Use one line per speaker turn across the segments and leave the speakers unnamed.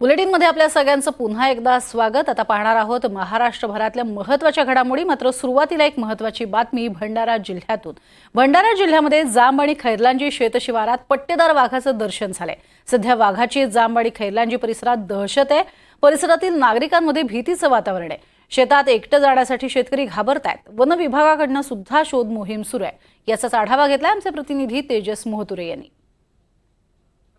बुलेटिनमध्ये आपल्या सगळ्यांचं पुन्हा एकदा स्वागत. आता पाहणार आहोत महाराष्ट्रभरातल्या महत्त्वाच्या घडामोडी. मात्र सुरुवातीला एक महत्त्वाची बातमी भंडारा जिल्ह्यातून. भंडारा जिल्ह्यामध्ये जांब आणि खैरलांजी शेतशिवारात पट्टेदार वाघाचं दर्शन झालंय. सध्या वाघाची जांब आणि खैरलांजी परिसरात दहशत आहे. परिसरातील नागरिकांमध्ये भीतीचं वातावरण आहे. शेतात एकटं जाण्यासाठी शेतकरी घाबरतायत. वन विभागाकडनं सुद्धा शोध मोहीम सुरू आहे. याचाच आढावा घेतला आमचे प्रतिनिधी तेजस मोहतुरे यांनी.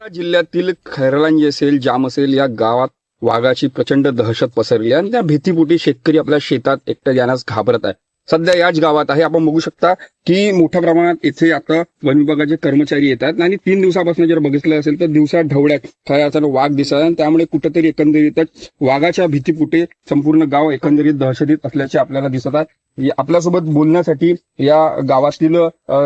जिल्ह्यातील खैरलांजी असेल जाम असेल या गावात वाघाची प्रचंड दहशत पसरली आहे आणि त्या भीतीपोटी शेतकरी आपल्या शेतात एकटं जाण्यास घाबरत आहे सध्या याच गावात आहे. आपण बघू शकता की मोठ्या प्रमाणात इथे आता वन विभागाचे कर्मचारी येतात आणि तीन दिवसापासून जर बघितलं असेल तर दिवसा ढवळ्यात खऱ्या अर्थानं वाघ दिसत आणि त्यामुळे कुठेतरी एकंदरीतच वाघाच्या भीतीपुटे संपूर्ण गाव एकंदरीत दहशतीत असल्याचे आपल्याला दिसत आहे. आपल्यासोबत बोलण्यासाठी या गावातील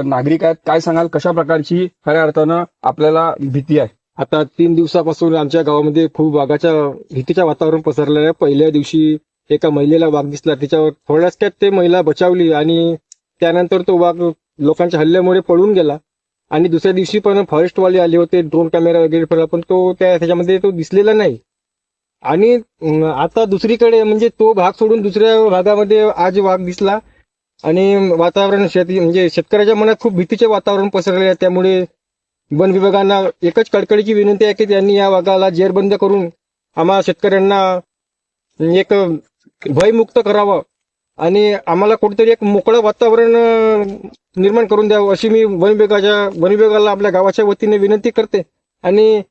नागरिक आहेत. काय सांगाल? कशा प्रकारची खऱ्या अर्थानं आपल्याला भीती आहे?
आता तीन दिवसापासून आमच्या गावामध्ये खूप वाघाच्या भीतीच्या वातावरण पसरलेलं आहे. पहिल्या दिवशी एका महिलेला वाघ दिसला. त्याच्यावर थोड्याच ते महिला बचावली आणि त्यानंतर तो वाघ लोकांच्या हल्ल्यामुळे पळून गेला. आणि दुसऱ्या दिवशी पण फॉरेस्टवाले आले होते ड्रोन कॅमेरा वगैरे फिरला पण तो त्या त्याच्यामध्ये तो दिसलेला नाही. आणि आता दुसरीकडे म्हणजे तो भाग सोडून दुसऱ्या भागामध्ये आज वाघ दिसला. आणि वातावरण शेती म्हणजे शेतकऱ्याच्या मनात खूप भीतीचे वातावरण पसरले आहे. त्यामुळे वन विभागांना एकच कडकडीची विनंती आहे की त्यांनी या वाघाला जेरबंद करून आम्हा शेतकऱ्यांना एक भयमुक्त करावं. आणि आम्हाला कुठेतरी एक मोकळं वातावरण निर्माण करून द्यावं अशी मी वन विभागाच्या वन विभागाला आपल्या गावाच्या वतीने विनंती करते. आणि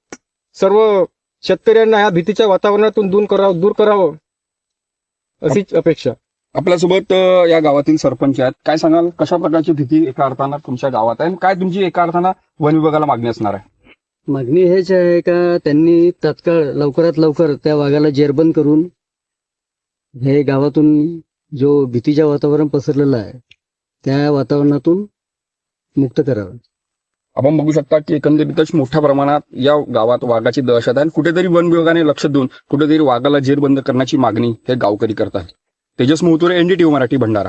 सर्व शेतकऱ्यांना या भीतीच्या वातावरणातून दूर करावं दूर करावं अशीच अपेक्षा.
आपल्यासोबत या गावातील सरपंच आहेत. काय सांगाल? कशा प्रकारची भीती एका अर्थानं तुमच्या गावात आहे? आणि काय तुमची एका अर्थानं वन विभागाला मागणी असणार आहे?
मागणी हेच आहे का त्यांनी तात्काळ लवकरात लवकर त्या वाघाला जेरबंद करून हे गावातून जो भीतीच्या वातावरण पसरलेलं आहे त्या वातावरणातून मुक्त करावं.
आपण बघू शकता की एकंदरीतच मोठ्या प्रमाणात या गावात वाघाची दहशत आहे. आणि कुठेतरी वन विभागाने लक्ष देऊन कुठेतरी वाघाला जेरबंद करण्याची मागणी हे गावकरी करतात तेजस मोहतुरे एनडीटीव्ही मराठी भंडारा.